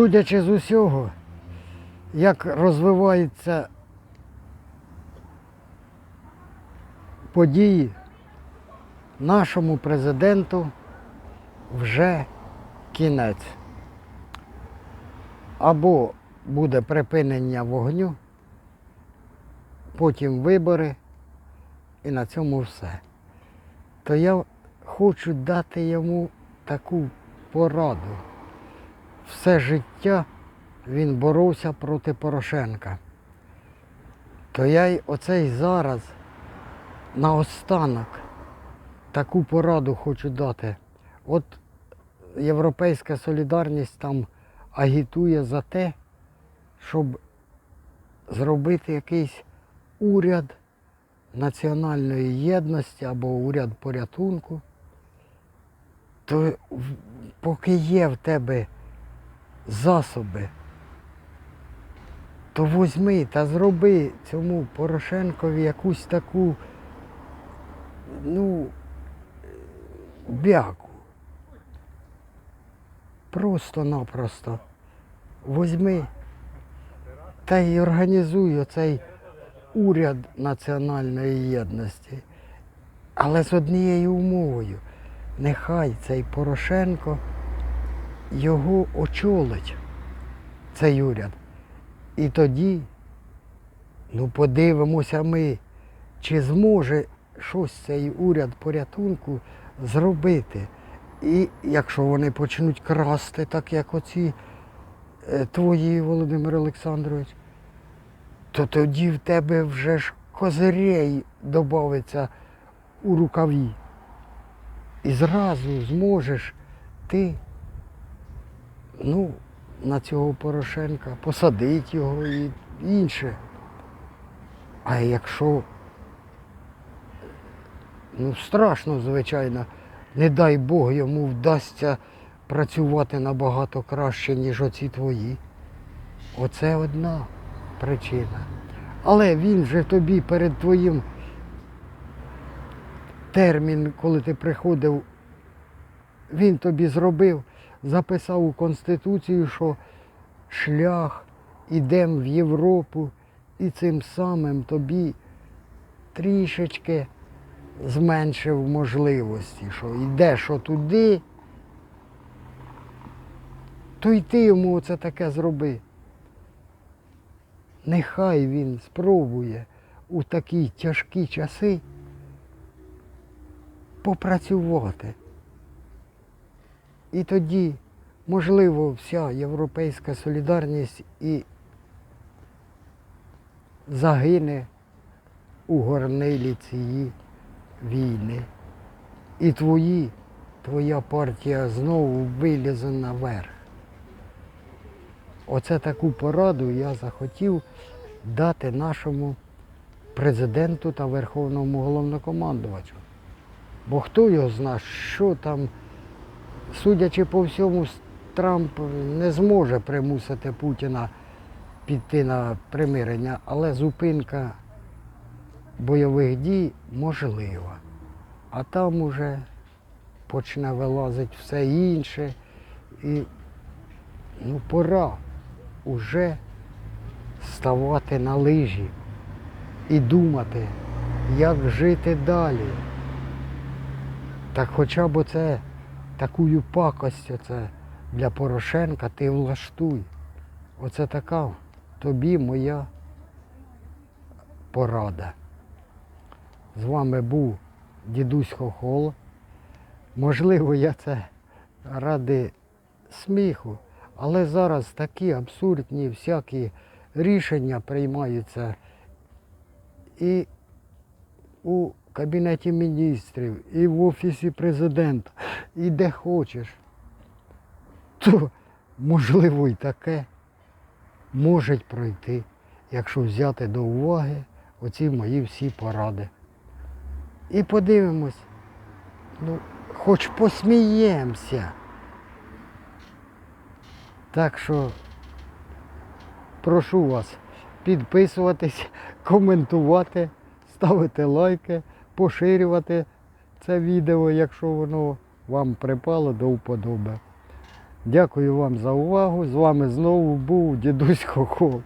Судячи з усього, як розвиваються події, нашому президенту вже кінець. Або буде припинення вогню, потім вибори, і на цьому все. То я хочу дати йому таку пораду. Все життя він боровся проти Порошенка. То я й оцей зараз наостанок таку пораду хочу дати. От Європейська солідарність там агітує за те, щоб зробити якийсь уряд національної єдності або уряд порятунку, то поки є в тебе засоби, то возьми та зроби цьому Порошенкові якусь таку, ну, бяку. Просто-напросто возьми та й організуй оцей уряд національної єдності. Але з однією умовою. Нехай цей Порошенко його очолить, цей уряд. І тоді, ну подивимося ми, чи зможе щось цей уряд порятунку зробити. І якщо вони почнуть красти, так як оці е, твої, Володимир Олександрович, то тоді в тебе вже ж козирей додається у рукаві. І зразу зможеш ти ну, на цього Порошенка посадити його і інше. А якщо ну страшно, звичайно, не дай Бог йому вдасться працювати набагато краще, ніж оці твої. Оце одна причина. Але він же тобі перед твоїм термін, коли ти приходив, він тобі зробив, записав у Конституцію, що шлях ідемо в Європу і цим самим тобі трішечки зменшив можливості, що йдеш отуди, то й ти йому це таке зроби. Нехай він спробує у такі тяжкі часи попрацювати. І тоді, можливо, вся європейська солідарність і загине у горнилі цієї війни. І твої, твоя партія знову вилізе наверх. Оце таку пораду я захотів дати нашому президенту та верховному головнокомандувачу. Бо хто його знає, що там, судячи по всьому, Трамп не зможе примусити Путіна піти на примирення, але зупинка бойових дій можлива. А там уже почне вилазити все інше. І ну, пора уже ставати на лижі і думати, як жити далі. Так хоча б оце таку пакость оце для Порошенка ти влаштуй. Оце така тобі моя порада. З вами був дідусь Хохол. Можливо, я це ради сміху, але зараз такі абсурдні всякі рішення приймаються і у Кабінеті міністрів, і в Офісі президента, і де хочеш. То, можливо, і таке може пройти, якщо взяти до уваги оці мої всі поради. І подивимось, ну, хоч посміємося. Так що прошу вас підписуватись, коментувати, ставити лайки, поширювати це відео, якщо воно вам припало до вподоби. Дякую вам за увагу. З вами знову був дідусь Хохол.